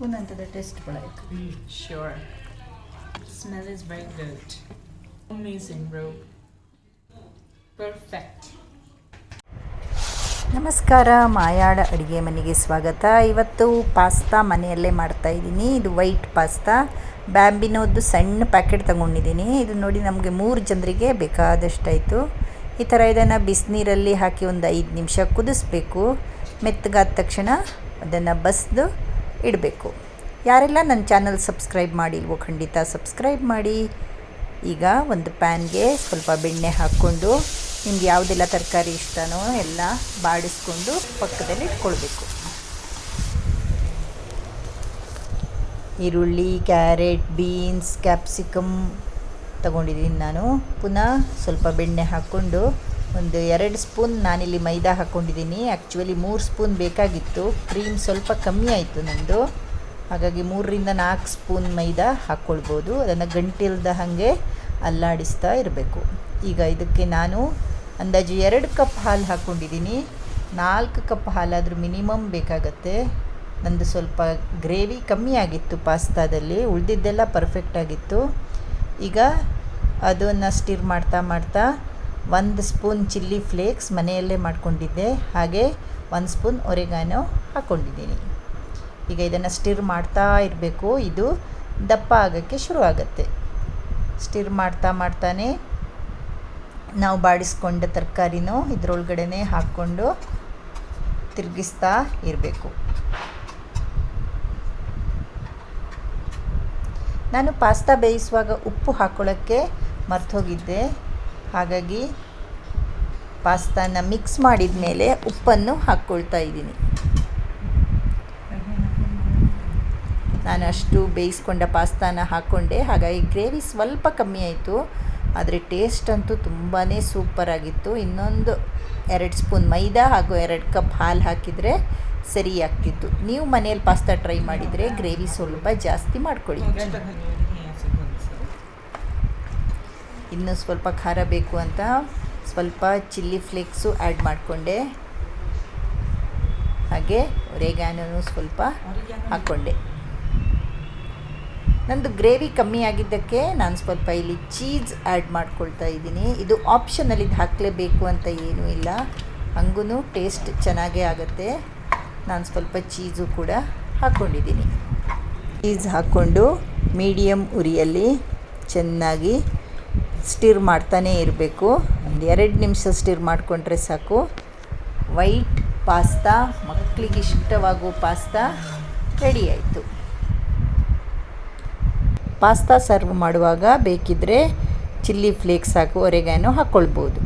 Spoon ಅಂತದ taste Mm, Sure. Smell is very good. Amazing, bro. Perfect. ನಮಸ್ಕಾರ ಮಾಯಾಡ ಅಡುಗೆ ಮನೆಗೆ ಸ್ವಾಗತ ಇವತ್ತು ಪಾಸ್ತಾ ಮನೆಯಲ್ಲೇ ಮಾಡ್ತಾ ಇದ್ದೀನಿ ಇದು ವೈಟ್ ಪಾಸ್ತಾ ಬ್ಯಾಂಬಿನೋದು ಸಣ್ಣ ಪ್ಯಾಕೆಟ್ ತಗೊಂಡಿದ್ದೀನಿ ಇದು ನೋಡಿ ನಮಗೆ ಮೂರು ಜನರಿಗೆ ಬೇಕಾದಷ್ಟಾಯಿತು ಈ ಥರ ಇದನ್ನು ಬಿಸಿನೀರಲ್ಲಿ ಹಾಕಿ ಒಂದು ಐದು ನಿಮಿಷ ಕುದಿಸ್ಬೇಕು ಮೆತ್ತಗಾದ ತಕ್ಷಣ ಅದನ್ನು ಬಸ್ದು ಇಡಬೇಕು. ಯಾರೆಲ್ಲ ನನ್ನ ಚಾನಲ್ ಸಬ್ಸ್ಕ್ರೈಬ್ ಮಾಡಿಲ್ವೋ ಖಂಡಿತ ಸಬ್ಸ್ಕ್ರೈಬ್ ಮಾಡಿ. ಈಗ ಒಂದು ಪ್ಯಾನ್ಗೆ ಸ್ವಲ್ಪ ಬೆಣ್ಣೆ ಹಾಕ್ಕೊಂಡು, ನಿಮ್ಗೆ ಯಾವುದೆಲ್ಲ ತರಕಾರಿ ಇಷ್ಟನೋ ಎಲ್ಲ ಬಾಡಿಸ್ಕೊಂಡು ಪಕ್ಕದಲ್ಲಿ ಇಟ್ಕೊಳ್ಬೇಕು. ಈರುಳ್ಳಿ, ಕ್ಯಾರೆಟ್, ಬೀನ್ಸ್, ಕ್ಯಾಪ್ಸಿಕಮ್ ತಗೊಂಡಿದ್ದೀನಿ ನಾನು. ಪುನಃ ಸ್ವಲ್ಪ ಬೆಣ್ಣೆ ಹಾಕ್ಕೊಂಡು ಒಂದು ಎರಡು ಸ್ಪೂನ್ ನಾನಿಲ್ಲಿ ಮೈದಾ ಹಾಕ್ಕೊಂಡಿದ್ದೀನಿ ಆ್ಯಕ್ಚುಲಿ ಮೂರು ಸ್ಪೂನ್ ಬೇಕಾಗಿತ್ತು. ಕ್ರೀಮ್ ಸ್ವಲ್ಪ ಕಮ್ಮಿ ಆಯಿತು ನನ್ನದು ಹಾಗಾಗಿ ಮೂರರಿಂದ ನಾಲ್ಕು ಸ್ಪೂನ್ ಮೈದಾ ಹಾಕ್ಕೊಳ್ಬೋದು ಅದನ್ನು ಗಂಟಿಲ್ದ ಹಾಗೆ ಅಲ್ಲಾಡಿಸ್ತಾ ಇರಬೇಕು. ಈಗ ಇದಕ್ಕೆ ನಾನು ಅಂದಾಜು ಎರಡು ಕಪ್ ಹಾಲು ಹಾಕ್ಕೊಂಡಿದ್ದೀನಿ ನಾಲ್ಕು ಕಪ್ ಹಾಲಾದರೂ ಮಿನಿಮಮ್ ಬೇಕಾಗತ್ತೆ. ನಂದು ಸ್ವಲ್ಪ ಗ್ರೇವಿ ಕಮ್ಮಿ ಆಗಿತ್ತು ಪಾಸ್ತಾದಲ್ಲಿ. ಉಳಿದಿದ್ದೆಲ್ಲ ಪರ್ಫೆಕ್ಟ್ ಆಗಿತ್ತು. ಈಗ ಅದನ್ನು ಸ್ಟಿರ್ ಮಾಡ್ತಾ ಮಾಡ್ತಾ ಒಂದು ಸ್ಪೂನ್ ಚಿಲ್ಲಿ ಫ್ಲೇಕ್ಸ್ ಮನೆಯಲ್ಲೇ ಮಾಡಿಕೊಂಡಿದ್ದೆ. ಹಾಗೆ ಒಂದು ಸ್ಪೂನ್ ಒರೆಗಾನೋ ಹಾಕ್ಕೊಂಡಿದ್ದೀನಿ ಈಗ ಇದನ್ನು ಸ್ಟಿರ್ ಮಾಡ್ತಾ ಇರಬೇಕು. ಇದು ದಪ್ಪ ಆಗೋಕ್ಕೆ ಶುರು ಆಗುತ್ತೆ. ಸ್ಟಿರ್ ಮಾಡ್ತಾ ಮಾಡ್ತಾನೆ ನಾವು ಬಾಡಿಸ್ಕೊಂಡ ತರಕಾರಿನೂ ಇದರೊಳಗಡೆ ಹಾಕ್ಕೊಂಡು ತಿರುಗಿಸ್ತಾ ಇರಬೇಕು. ನಾನು ಪಾಸ್ತಾ ಬೇಯಿಸುವಾಗ ಉಪ್ಪು ಹಾಕ್ಕೊಳ್ಳೋಕ್ಕೆ ಮರ್ತೋಗಿದ್ದೆ. ಹಾಗಾಗಿ ಪಾಸ್ತಾನ ಮಿಕ್ಸ್ ಮಾಡಿದ ಮೇಲೆ ಉಪ್ಪನ್ನು ಹಾಕ್ಕೊಳ್ತಾ ಇದ್ದೀನಿ. ನಾನು ಅಷ್ಟು ಬೇಯಿಸ್ಕೊಂಡ ಪಾಸ್ತಾನ ಹಾಕ್ಕೊಂಡೆ. ಹಾಗಾಗಿ ಗ್ರೇವಿ ಸ್ವಲ್ಪ ಕಮ್ಮಿ ಆಯಿತು. ಆದರೆ ಟೇಸ್ಟ್ ಅಂತೂ ತುಂಬಾ ಸೂಪರಾಗಿತ್ತು ಇನ್ನೊಂದು ಎರಡು ಸ್ಪೂನ್ ಮೈದಾ ಹಾಗೂ ಎರಡು ಕಪ್ ಹಾಲು ಹಾಕಿದರೆ ಸರಿ ಆಗ್ತಿತ್ತು ನೀವು ಮನೆಯಲ್ಲಿ ಪಾಸ್ತಾ ಟ್ರೈ ಮಾಡಿದರೆ ಗ್ರೇವಿ ಸ್ವಲ್ಪ ಜಾಸ್ತಿ ಮಾಡ್ಕೊಳ್ಳಿ. ಇನ್ನೂ ಸ್ವಲ್ಪ ಖಾರ ಬೇಕು ಅಂತ ಸ್ವಲ್ಪ ಚಿಲ್ಲಿ ಫ್ಲೇಕ್ಸು ಆ್ಯಡ್ ಮಾಡಿಕೊಂಡೆ. ಹಾಗೆ ಒರೆಗಾನೂ ಸ್ವಲ್ಪ ಹಾಕ್ಕೊಂಡೆ ನಂದು ಗ್ರೇವಿ ಕಮ್ಮಿ ಆಗಿದ್ದಕ್ಕೆ ನಾನು ಸ್ವಲ್ಪ ಇಲ್ಲಿ ಚೀಸ್ ಆ್ಯಡ್ ಮಾಡ್ಕೊಳ್ತಾ ಇದ್ದೀನಿ. ಇದು ಆಪ್ಷನಲ್ಲಿ ಇದು ಹಾಕಲೇಬೇಕು ಅಂತ ಏನೂ ಇಲ್ಲ. ಹಂಗೂ ಟೇಸ್ಟ್ ಚೆನ್ನಾಗೇ ಆಗುತ್ತೆ. ನಾನು ಸ್ವಲ್ಪ ಚೀಸು ಕೂಡ ಹಾಕ್ಕೊಂಡಿದ್ದೀನಿ ಚೀಸ್ ಹಾಕ್ಕೊಂಡು ಮೀಡಿಯಮ್ ಉರಿಯಲ್ಲಿ ಚೆನ್ನಾಗಿ ಸ್ಟಿರ್ ಮಾಡ್ತಾನೇ ಇರಬೇಕು. ಒಂದು ಎರಡು ನಿಮಿಷ ಸ್ಟಿರ್ ಮಾಡಿಕೊಂಡ್ರೆ ಸಾಕು. ವೈಟ್ ಪಾಸ್ತಾ ಮಕ್ಕಳಿಗೆ ಇಷ್ಟವಾಗುವ ಪಾಸ್ತಾ ರೆಡಿ ಆಯಿತು. ಪಾಸ್ತಾ ಸರ್ವ್ ಮಾಡುವಾಗ ಬೇಕಿದ್ದರೆ ಚಿಲ್ಲಿ ಫ್ಲೇಕ್ಸ್ ಹಾಕು ಒರೆಗಾನೋ ಹಾಕ್ಕೊಳ್ಬೋದು